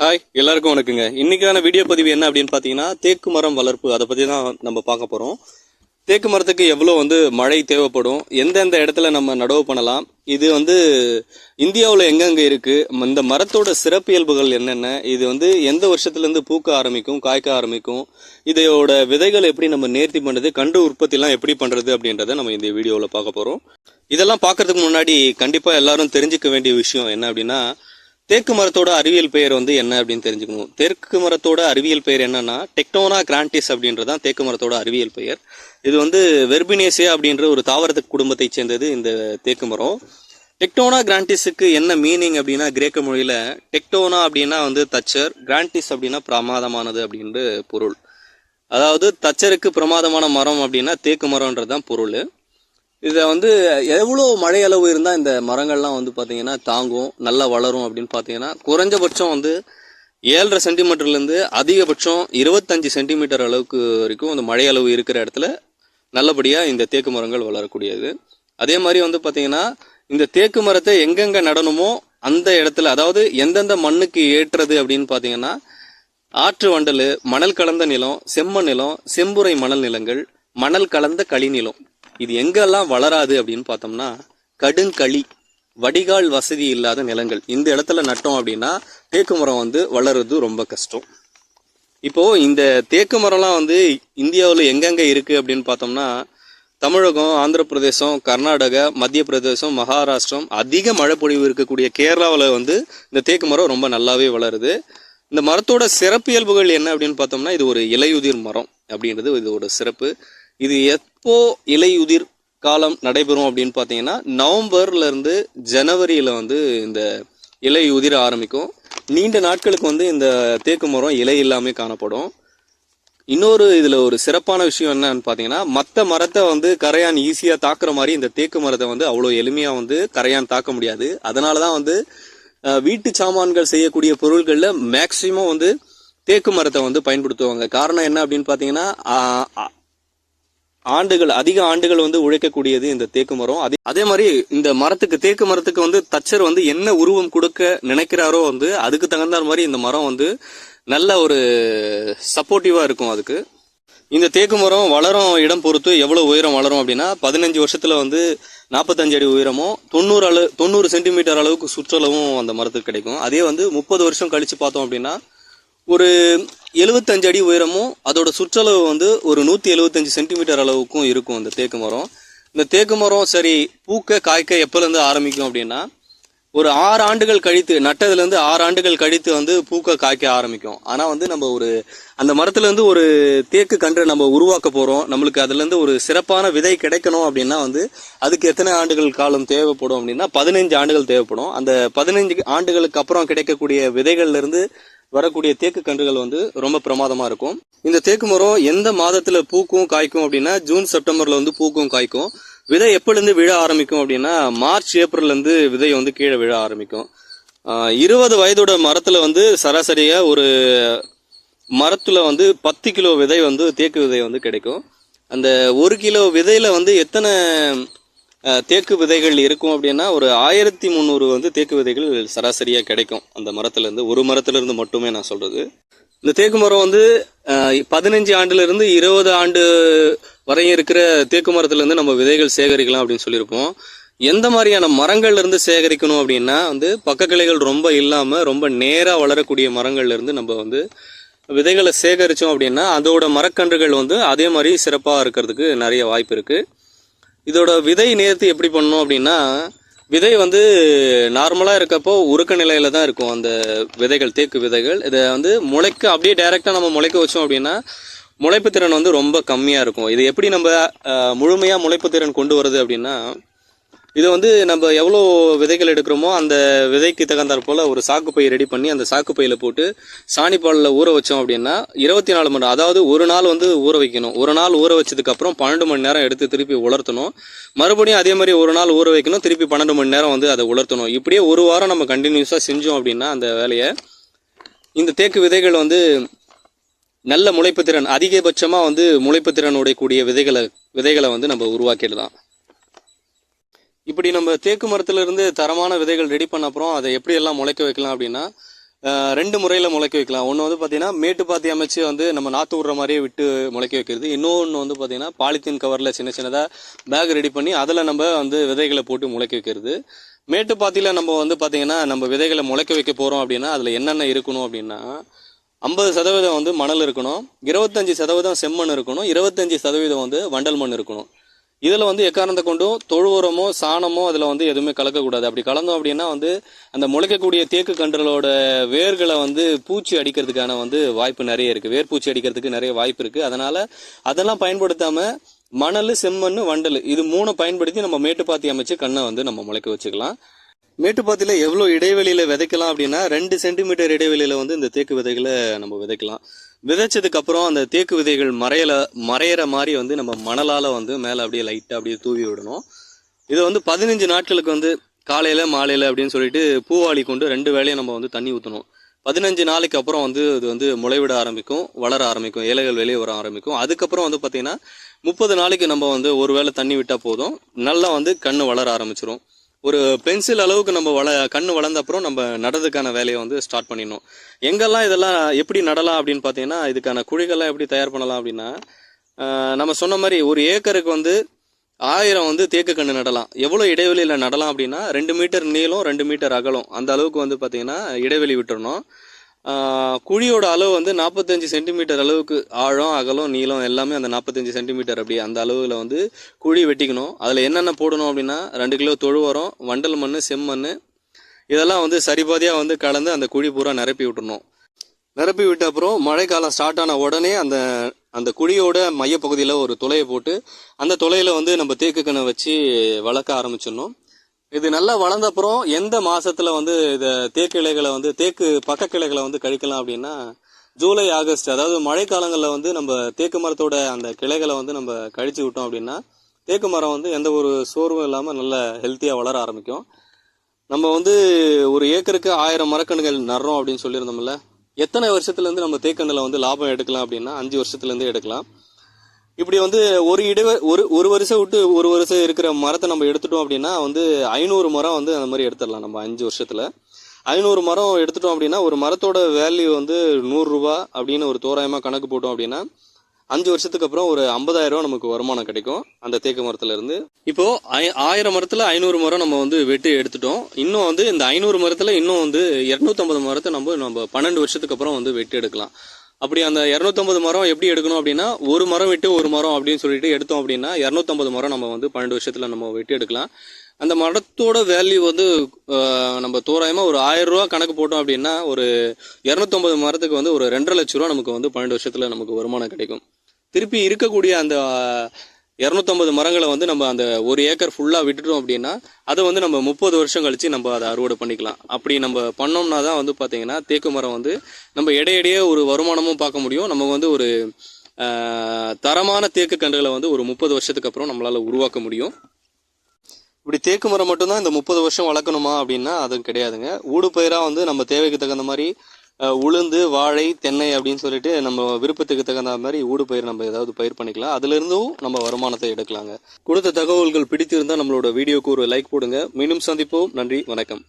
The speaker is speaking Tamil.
ஹாய் எல்லாருக்கும் வணக்கங்க. இன்றைக்கான வீடியோ பதிவு என்ன அப்படின்னு பார்த்தீங்கன்னா தேக்கு மரம் வளர்ப்பு. அதை பற்றி தான் நம்ம பார்க்க போகிறோம் தேக்கு மரத்துக்கு எவ்வளோ வந்து மழை தேவைப்படும் எந்தெந்த இடத்துல நம்ம நடவு பண்ணலாம் இது வந்து இந்தியாவில் எங்கெங்கே இருக்குது இந்த மரத்தோட சிறப்பியல்புகள் என்னென்ன இது வந்து எந்த வருஷத்துலேருந்து பூக்க ஆரம்பிக்கும் காய்க்க ஆரம்பிக்கும் இதோட விதைகள் எப்படி நம்ம நேர்த்தி பண்ணுறது கண்டு உற்பத்திலாம் எப்படி பண்ணுறது அப்படின்றத நம்ம இந்த வீடியோவில் பார்க்க போகிறோம் இதெல்லாம் பார்க்கறதுக்கு முன்னாடி கண்டிப்பாக எல்லாரும் தெரிஞ்சுக்க வேண்டிய விஷயம் என்ன அப்படின்னா தேக்கு மரத்தோட அறிவியல் பெயர் வந்து என்ன அப்படின்னு தெரிஞ்சுக்கணும். தேக்கு மரத்தோட அறிவியல் பெயர் என்னன்னா டெக்டோனா கிராண்டிஸ் அப்படின்றதான் தேக்கு மரத்தோட அறிவியல் பெயர். இது வந்து வெர்பினேசியா அப்படின்ற ஒரு தாவரத்து குடும்பத்தை சேர்ந்தது இந்த தேக்கு மரம். டெக்டோனா கிராண்டிஸுக்கு என்ன மீனிங் அப்படின்னா கிரேக்க மொழியில டெக்டோனா அப்படின்னா வந்து தச்சர் கிராண்டிஸ் அப்படின்னா பிரமாதமானது அப்படின்ற பொருள். அதாவது தச்சருக்கு பிரமாதமான மரம் அப்படின்னா தேக்கு மரம்ன்றது தான் பொருள். இதை வந்து எவ்வளோ மழை அளவு இருந்தால் இந்த மரங்கள்லாம் வந்து பார்த்தீங்கன்னா தாங்கும் நல்லா வளரும் அப்படின்னு பார்த்தீங்கன்னா குறைஞ்சபட்சம் வந்து ஏழரை சென்டிமீட்டர்லேருந்து அதிகபட்சம் இருபத்தஞ்சி சென்டிமீட்டர் அளவுக்கு வரைக்கும் அந்த மழை அளவு இருக்கிற இடத்துல நல்லபடியாக இந்த தேக்கு மரங்கள் வளரக்கூடியது. அதே மாதிரி வந்து பார்த்தீங்கன்னா இந்த தேக்கு மரத்தை எங்கெங்கே நடணுமோ அந்த இடத்துல அதாவது எந்தெந்த மண்ணுக்கு ஏற்றது அப்படின்னு பார்த்தீங்கன்னா ஆற்று வண்டல் மணல் கலந்த நிலம் செம்மண் நிலம் செம்புரை மணல் நிலங்கள் மணல் கலந்த களி நிலம் இது எங்கெல்லாம் வளராது அப்படின்னு பார்த்தோம்னா கடுங்களி வடிகால் வசதி இல்லாத நிலங்கள். இந்த இடத்துல நட்டோம் அப்படின்னா தேக்கு மரம் வந்து வளருறது ரொம்ப கஷ்டம். இப்போ இந்த தேக்கு மரம்லாம் வந்து இந்தியாவில் எங்கெங்கே இருக்குது அப்படின்னு பார்த்தோம்னா தமிழகம் ஆந்திர பிரதேசம் கர்நாடகா மத்திய பிரதேசம் மகாராஷ்டிரம் அதிக மழை பொழிவு இருக்கக்கூடிய கேரளாவில் வந்து இந்த தேக்கு மரம் ரொம்ப நல்லாவே வளருது. இந்த மரத்தோட சிறப்பியல்புகள் என்ன அப்படின்னு பார்த்தோம்னா இது ஒரு இலையுதிர் மரம் அப்படின்றது இதோட சிறப்பு. இது எப்போ இலையுதிர் காலம் நடைபெறும் அப்படின்னு பார்த்தீங்கன்னா நவம்பர்ல இருந்து ஜனவரியில வந்து இந்த இலை உதிர ஆரம்பிக்கும். நீண்ட நாட்களுக்கு வந்து இந்த தேக்கு மரம் இலை இல்லாமல் காணப்படும். இன்னொரு இதில் ஒரு சிறப்பான விஷயம் என்னன்னு பார்த்தீங்கன்னா மற்ற மரத்தை வந்து கரையான் ஈஸியாக தாக்குற மாதிரி இந்த தேக்கு மரத்தை வந்து அவ்வளோ எளிமையாக வந்து கரையான் தாக்க முடியாது. அதனால தான் வந்து வீட்டு சாமான்கள் செய்யக்கூடிய பொருள்களில் மேக்சிமம் வந்து தேக்கு மரத்தை வந்து பயன்படுத்துவாங்க. காரணம் என்ன அப்படின்னு பார்த்தீங்கன்னா ஆண்டுகள் அதிக ஆண்டுகள் வந்து உழைக்கக்கூடியது இந்த தேக்கு மரம். அதே அதே மாதிரி இந்த மரத்துக்கு தேக்கு மரத்துக்கு வந்து தச்சர் வந்து என்ன உருவம் கொடுக்க நினைக்கிறாரோ வந்து அதுக்கு தகுந்த மாதிரி இந்த மரம் வந்து நல்ல ஒரு சப்போர்ட்டிவா இருக்கும் அதுக்கு. இந்த தேக்கு மரம் வளரும் இடம் பொறுத்து எவ்வளவு உயரம் வளரும் அப்படின்னா பதினஞ்சு வருஷத்துல வந்து நாற்பத்தஞ்சு அடி உயரமும் தொண்ணூறு அளவு தொண்ணூறு சென்டிமீட்டர் அளவுக்கு சுற்றளவும் அந்த மரத்துக்கு கிடைக்கும். அதே வந்து முப்பது வருஷம் கழிச்சு பார்த்தோம் அப்படின்னா ஒரு எழுபத்தஞ்சு அடி உயரமும் அதோட சுற்றளவு வந்து ஒரு நூற்றி எழுபத்தஞ்சு சென்டிமீட்டர் அளவுக்கும் இருக்கும் இந்த தேக்கு மரம். இந்த தேக்கு மரம் சரி பூக்க காய்க்க எப்போலேருந்து ஆரம்பிக்கும் அப்படின்னா ஒரு ஆறு ஆண்டுகள் கழித்து நட்டதுலேருந்து ஆறு ஆண்டுகள் கழித்து வந்து பூக்க காய்க்க ஆரம்பிக்கும். ஆனால் வந்து நம்ம ஒரு அந்த மரத்துலேருந்து ஒரு தேக்கு கன்று நம்ம உருவாக்க போகிறோம் நம்மளுக்கு அதுலேருந்து ஒரு சிறப்பான விதை கிடைக்கணும் அப்படின்னா வந்து அதுக்கு எத்தனை ஆண்டுகள் காலம் தேவைப்படும் அப்படின்னா பதினஞ்சு ஆண்டுகள் தேவைப்படும். அந்த பதினஞ்சு ஆண்டுகளுக்கு அப்புறம் கிடைக்கக்கூடிய விதைகள்லேருந்து வரக்கூடிய தேக்கு கன்றுகள் வந்து ரொம்ப பிரமாதமா இருக்கும். இந்த தேக்கு மரம் எந்த மாதத்துல பூக்கும் காய்க்கும் அப்படின்னா ஜூன் செப்டம்பர்ல வந்து பூக்கும் காய்க்கும். விதை எப்போலேருந்து விழ ஆரம்பிக்கும் அப்படின்னா மார்ச் ஏப்ரல்ல இருந்து விதை வந்து கீழே விழ ஆரம்பிக்கும். இருபது வயதோட மரத்துல வந்து சராசரியா ஒரு மரத்துல வந்து பத்து கிலோ விதை வந்து தேக்கு விதை வந்து கிடைக்கும். அந்த ஒரு கிலோ விதையில வந்து எத்தனை தேக்கு விதைகள் இருக்கும் அப்படின்னா ஒரு ஆயிரத்தி முந்நூறு வந்து தேக்கு விதைகள் சராசரியாக கிடைக்கும். அந்த மரத்துலேருந்து ஒரு மரத்துலேருந்து மட்டுமே நான் சொல்கிறது இந்த தேக்கு மரம் வந்து பதினஞ்சு ஆண்டுலேருந்து இருபது ஆண்டு வரையும் இருக்கிற தேக்கு மரத்துலேருந்து நம்ம விதைகள் சேகரிக்கலாம் அப்படின்னு சொல்லியிருப்போம். எந்த மாதிரியான மரங்கள்லேருந்து சேகரிக்கணும் அப்படின்னா வந்து பக்க கிளைகள் ரொம்ப இல்லாமல் ரொம்ப நேராக வளரக்கூடிய மரங்கள்லேருந்து நம்ம வந்து விதைகளை சேகரித்தோம் அப்படின்னா அதோட மரக்கன்றுகள் வந்து அதே மாதிரி சிறப்பாக இருக்கிறதுக்கு நிறைய வாய்ப்பு இருக்குது இதோட விதை நேர்த்தி எப்படி பண்ணணும் அப்படின்னா விதை வந்து நார்மலாக இருக்கப்போ உருக்க நிலையில தான் இருக்கும் அந்த விதைகள் தேக்கு விதைகள். இதை வந்து முளைக்க அப்படியே டைரெக்டாக நம்ம முளைக்க வச்சோம் அப்படின்னா முளைப்பு திறன் வந்து ரொம்ப கம்மியாக இருக்கும். இது எப்படி நம்ம முழுமையாக முளைப்பு திறன் கொண்டு வருது அப்படின்னா இது வந்து நம்ம எவ்வளோ விதைகள் எடுக்கிறோமோ அந்த விதைக்கு தகுந்தாற் போல் ஒரு சாக்குப்பை ரெடி பண்ணி அந்த சாக்குப்பையில் போட்டு சாணிப்பாலில் ஊற வச்சோம் அப்படின்னா இருபத்தி நாலு மணி நேரம் அதாவது ஒரு நாள் வந்து ஊற வைக்கணும். ஒரு நாள் ஊற வச்சதுக்கப்புறம் பன்னெண்டு மணி நேரம் எடுத்து திருப்பி உலர்த்தணும். மறுபடியும் அதே மாதிரி ஒரு நாள் ஊற வைக்கணும் திருப்பி பன்னெண்டு மணி நேரம் வந்து அதை உலர்த்தணும். இப்படியே ஒரு வாரம் நம்ம கண்டினியூஸாக செஞ்சோம் அப்படின்னா அந்த வேலையை இந்த தேக்கு விதைகள் வந்து நல்ல முளைப்பு திறன் அதிகபட்சமாக வந்து முளைப்பு திறனுடைய கூடிய விதைகளை விதைகளை வந்து நம்ம உருவாக்கிடலாம். இப்படி நம்ம தேக்கு மரத்திலிருந்து தரமான விதைகள் ரெடி பண்ண அப்புறம் அதை எப்படி எல்லாம் முளைக்க வைக்கலாம் அப்படின்னா ரெண்டு முறையில் முளைக்க வைக்கலாம். ஒன்று வந்து பார்த்தீங்கன்னா மேட்டு பாத்தி அமைச்சு வந்து நம்ம நாற்று விடுற மாதிரியே விட்டு முளைக்க வைக்கிறது. இன்னொன்று வந்து பார்த்தீங்கன்னா பாலித்தீன் கவரில் சின்ன சின்னதாக பேக் ரெடி பண்ணி அதில் நம்ம வந்து விதைகளை போட்டு முளைக்க வைக்கிறது. மேட்டு பாத்தியில் நம்ம வந்து பார்த்தீங்கன்னா நம்ம விதைகளை முளைக்க வைக்க போகிறோம் அப்படின்னா அதில் என்னென்ன இருக்கணும் அப்படின்னா ஐம்பது சதவீதம் வந்து மணல் இருக்கணும். இருபத்தஞ்சி சதவீதம் செம்மண் இருக்கணும். இருபத்தஞ்சி சதவீதம் வந்து வண்டல் மண் இருக்கணும். இதில் வந்து எக்காரணத்தை கொண்டும் தொழு உரமோ சாணமோ அதில் வந்து எதுவுமே கலக்கக்கூடாது. அப்படி கலந்தோம் அப்படின்னா வந்து அந்த முளைக்கக்கூடிய தேக்கு கன்றுகளோட வேர்களை வந்து பூச்சி அடிக்கிறதுக்கான வந்து வாய்ப்பு நிறைய இருக்குது வேர் பூச்சி அடிக்கிறதுக்கு நிறைய வாய்ப்பு இருக்குது அதனால் அதெல்லாம் பயன்படுத்தாமல் மணல் செம்மண் வண்டல் இது மூணு பயன்படுத்தி நம்ம மேட்டுப்பாத்தி அமைச்சு கண்ணை வந்து நம்ம முளைக்க வச்சுக்கலாம். மேட்டுப்பாத்தியில் எவ்வளோ இடைவெளியில் விதைக்கலாம் அப்படின்னா ரெண்டு சென்டிமீட்டர் இடைவெளியில் வந்து இந்த தேக்கு விதைகளை நம்ம விதைக்கலாம். விதைச்சதுக்கு அப்புறம் அந்த தேக்கு விதைகள் மறையல மறையிற மாதிரி வந்து நம்ம மணலால் வந்து மேலே அப்படியே லைட்டாக அப்படியே தூவி விடணும். இது வந்து பதினஞ்சு நாட்களுக்கு வந்து காலையில் மாலையில் அப்படின்னு சொல்லிட்டு பூவாளி கொண்டு ரெண்டு வேளையும் நம்ம வந்து தண்ணி ஊற்றணும் பதினஞ்சு நாளைக்கு அப்புறம் வந்து இது வந்து முளைவிட ஆரம்பிக்கும் வளர ஆரம்பிக்கும் இலைகள் வெளியே வர ஆரம்பிக்கும். அதுக்கப்புறம் வந்து பார்த்திங்கன்னா முப்பது நாளைக்கு நம்ம வந்து ஒரு வேளை தண்ணி விட்டால் போதும். நல்லா வந்து கண் வளர ஆரம்பிச்சிரும். ஒரு பென்சில் அளவுக்கு நம்ம வள கண் வளர்ந்த அப்புறம் நம்ம நடதுக்கான வேலையை வந்து ஸ்டார்ட் பண்ணிடணும். எங்கெல்லாம் இதெல்லாம் எப்படி நடலாம் அப்படின்னு பார்த்தீங்கன்னா இதுக்கான குழிகள்லாம் எப்படி தயார் பண்ணலாம் அப்படின்னா நம்ம சொன்ன மாதிரி ஒரு ஏக்கருக்கு வந்து ஆயிரம் வந்து தேக்கு கன்று நடலாம். எவ்வளோ இடைவெளியில் நடலாம் அப்படின்னா ரெண்டு மீட்டர் நீளம் ரெண்டு மீட்டர் அகலம் அந்த அளவுக்கு வந்து பார்த்தீங்கன்னா இடைவெளி விட்டுறணும். குழியோட அளவு வந்து நாற்பத்தஞ்சு சென்டிமீட்டர் அளவுக்கு ஆழம் அகலம் நீளம் எல்லாமே அந்த நாற்பத்தஞ்சு சென்டிமீட்டர் அப்படி அந்த அளவில் வந்து குழி வெட்டிக்கணும். அதில் என்னென்ன போடணும் அப்படின்னா ரெண்டு கிலோ தொழு உரம் வண்டல் மண் செம்மண் இதெல்லாம் வந்து சரிபாதியாக வந்து கலந்து அந்த குழி பூரா நிரப்பி விட்டுணும் நிரப்பி விட்ட அப்புறம் மழைக்காலம் ஸ்டார்ட் ஆன உடனே அந்த அந்த குழியோட மையப்பகுதியில் ஒரு துளையை போட்டு அந்த துளையில் வந்து நம்ம தேக்கு கண்ணை வச்சு வளர்க்க ஆரம்பிச்சிடணும். இது நல்லா வளர்ந்த அப்புறம் எந்த மாசத்துல வந்து இதை தேக்கு இலைகளை வந்து தேக்கு பக்க கிளைகளை வந்து கழிக்கலாம் அப்படின்னா ஜூலை ஆகஸ்ட் அதாவது மழைக்காலங்களில் வந்து நம்ம தேக்கு மரத்தோட அந்த கிளைகளை வந்து நம்ம கழிச்சு விட்டோம் அப்படின்னா தேக்கு மரம் வந்து எந்த ஒரு சோர்வும் இல்லாமல் நல்ல ஹெல்த்தியாக வளர ஆரம்பிக்கும். நம்ம வந்து ஒரு ஏக்கருக்கு ஆயிரம் மரக்கன்றுகள் நடுறோம் அப்படின்னு சொல்லியிருந்தோம்ல எத்தனை வருஷத்துலேருந்து நம்ம தேக்கண்ணில் வந்து லாபம் எடுக்கலாம் அப்படின்னா அஞ்சு வருஷத்துலேருந்து எடுக்கலாம். இப்படி வந்து ஒரு இடைவ ஒரு ஒரு வருஷம் விட்டு ஒரு வருஷம் இருக்கிற மரத்தை நம்ம எடுத்துட்டோம் அப்படின்னா வந்து ஐநூறு மரம் வந்து அந்த மாதிரி எடுத்துடலாம் நம்ம அஞ்சு வருஷத்தில். ஐநூறு மரம் எடுத்துட்டோம் அப்படின்னா ஒரு மரத்தோட வேல்யூ வந்து நூறுரூவா அப்படின்னு ஒரு தோராயமாக கணக்கு போட்டோம் அப்படின்னா அஞ்சு வருஷத்துக்கு அப்புறம் ஒரு 50000 ரூபா நமக்கு வருமானம் கிடைக்கும் அந்த தேக்கு மரத்துல இருந்து. இப்போ ஆயிரம் மரத்துல ஐநூறு மரம் நம்ம வந்து வெட்டி எடுத்துட்டோம். இன்னும் வந்து இந்த ஐநூறு மரத்துல இன்னும் வந்து இரநூத்தம்பது மரத்தை நம்ம நம்ம பன்னெண்டு வருஷத்துக்கு அப்புறம் வந்து வெட்டி எடுக்கலாம். அப்படி அந்த இரநூத்தம்பது மரம் எப்படி எடுக்கணும் அப்படின்னா ஒரு மரம் விட்டு ஒரு மரம் அப்படின்னு சொல்லிட்டு எடுத்தோம் அப்படின்னா இரநூத்தம்பது மரம் நம்ம வந்து பன்னெண்டு வருஷத்தில் நம்ம வெட்டி எடுக்கலாம். அந்த மரத்தோட வேல்யூ வந்து நம்ம தோராயமாக ஒரு ஆயிரம் ரூபா கணக்கு போட்டோம் அப்படின்னா ஒரு இரநூத்தம்பது மரத்துக்கு வந்து ஒரு ரெண்டரை லட்ச ரூபா நமக்கு வந்து பன்னெண்டு வருஷத்தில் நமக்கு வருமானம் கிடைக்கும். திருப்பி இருக்கக்கூடிய அந்த இரநூத்தம்பது மரங்களை வந்து நம்ம அந்த ஒரு ஏக்கர் ஃபுல்லாக விட்டுட்டோம் அப்படின்னா அதை வந்து நம்ம முப்பது வருஷம் கழித்து நம்ம அதை அறுவடை பண்ணிக்கலாம். அப்படி நம்ம பண்ணோம்னா தான் வந்து பார்த்தீங்கன்னா தேக்கு மரம் வந்து நம்ம இடையிடையே ஒரு வருமானமும் பார்க்க முடியும். நம்ம வந்து ஒரு தரமான தேக்கு கன்றுகளை வந்து ஒரு முப்பது வருஷத்துக்கு அப்புறம் நம்மளால் உருவாக்க முடியும். இப்படி தேக்கு மரம் மட்டும்தான் இந்த முப்பது வருஷம் வளர்க்கணுமா அப்படின்னா அதுவும் கிடையாதுங்க. ஊடு பயிராக வந்து நம்ம தேவைக்கு தகுந்த மாதிரி உளுந்து வாழை தென்னை அப்படின்னு சொல்லிட்டு நம்ம விருப்பத்துக்கு தகுந்த மாதிரி ஊடு பயிர் நம்ம ஏதாவது பயிர் பண்ணிக்கலாம். அதுலேருந்தும் நம்ம வருமானத்தை எடுக்கலாங்க. கொடுத்த தகவல்கள் பிடித்திருந்தால் நம்மளோட வீடியோக்கு ஒரு லைக் போடுங்க. மீண்டும் சந்திப்போம். நன்றி வணக்கம்.